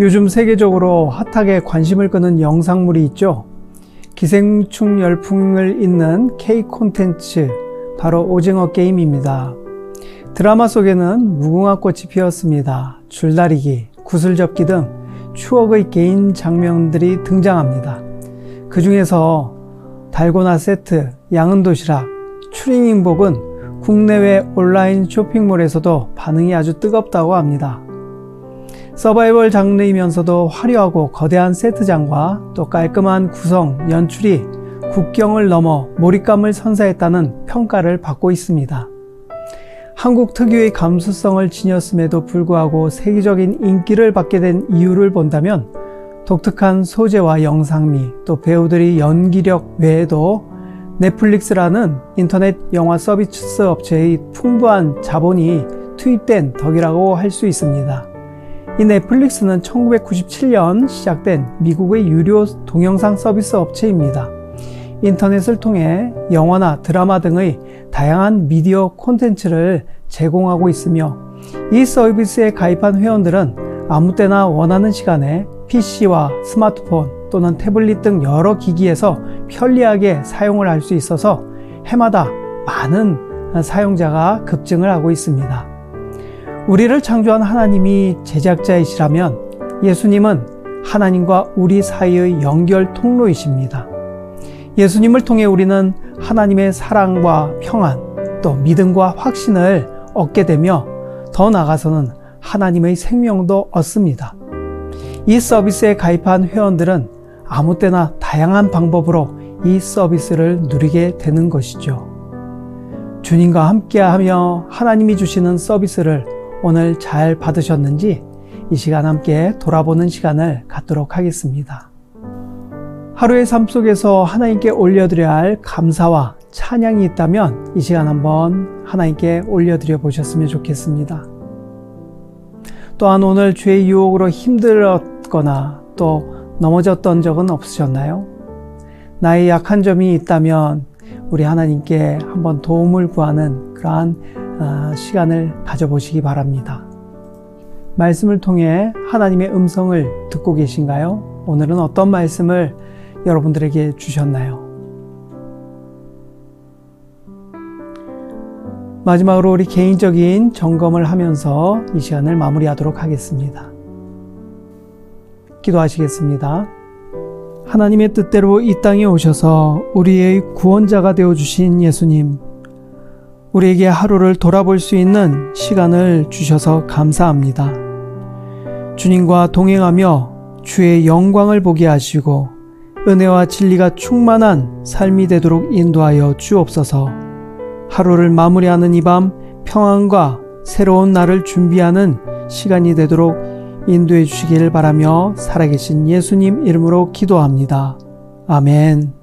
요즘 세계적으로 핫하게 관심을 끄는 영상물이 있죠. 기생충 열풍을 잇는 K 콘텐츠, 바로 오징어 게임입니다. 드라마 속에는 무궁화 꽃이 피었습니다. 줄다리기, 구슬접기 등 추억의 개인 장면들이 등장합니다. 그 중에서 달고나 세트, 양은 도시락, 추링잉복은 국내외 온라인 쇼핑몰에서도 반응이 아주 뜨겁다고 합니다. 서바이벌 장르이면서도 화려하고 거대한 세트장과 또 깔끔한 구성, 연출이 국경을 넘어 몰입감을 선사했다는 평가를 받고 있습니다. 한국 특유의 감수성을 지녔음에도 불구하고 세계적인 인기를 받게 된 이유를 본다면 독특한 소재와 영상미, 또 배우들의 연기력 외에도 넷플릭스라는 인터넷 영화 서비스 업체의 풍부한 자본이 투입된 덕이라고 할 수 있습니다. 이 넷플릭스는 1997년 시작된 미국의 유료 동영상 서비스 업체입니다. 인터넷을 통해 영화나 드라마 등의 다양한 미디어 콘텐츠를 제공하고 있으며 이 서비스에 가입한 회원들은 아무 때나 원하는 시간에 PC와 스마트폰 또는 태블릿 등 여러 기기에서 편리하게 사용을 할 수 있어서 해마다 많은 사용자가 급증을 하고 있습니다. 우리를 창조한 하나님이 제작자이시라면 예수님은 하나님과 우리 사이의 연결 통로이십니다. 예수님을 통해 우리는 하나님의 사랑과 평안, 또 믿음과 확신을 얻게 되며 더 나아가서는 하나님의 생명도 얻습니다. 이 서비스에 가입한 회원들은 아무 때나 다양한 방법으로 이 서비스를 누리게 되는 것이죠. 주님과 함께하며 하나님이 주시는 서비스를 오늘 잘 받으셨는지 이 시간 함께 돌아보는 시간을 갖도록 하겠습니다. 하루의 삶 속에서 하나님께 올려드려야 할 감사와 찬양이 있다면 이 시간 한번 하나님께 올려드려 보셨으면 좋겠습니다. 또한 오늘 죄의 유혹으로 힘들었거나 또 넘어졌던 적은 없으셨나요? 나의 약한 점이 있다면 우리 하나님께 한번 도움을 구하는 그러한 아, 시간을 가져보시기 바랍니다. 말씀을 통해 하나님의 음성을 듣고 계신가요? 오늘은 어떤 말씀을 여러분들에게 주셨나요? 마지막으로 우리 개인적인 점검을 하면서 이 시간을 마무리하도록 하겠습니다. 기도하시겠습니다. 하나님의 뜻대로 이 땅에 오셔서 우리의 구원자가 되어 주신 예수님, 우리에게 하루를 돌아볼 수 있는 시간을 주셔서 감사합니다. 주님과 동행하며 주의 영광을 보게 하시고 은혜와 진리가 충만한 삶이 되도록 인도하여 주옵소서. 하루를 마무리하는 이 밤 평안과 새로운 날을 준비하는 시간이 되도록 인도해 주시기를 바라며 살아계신 예수님 이름으로 기도합니다. 아멘.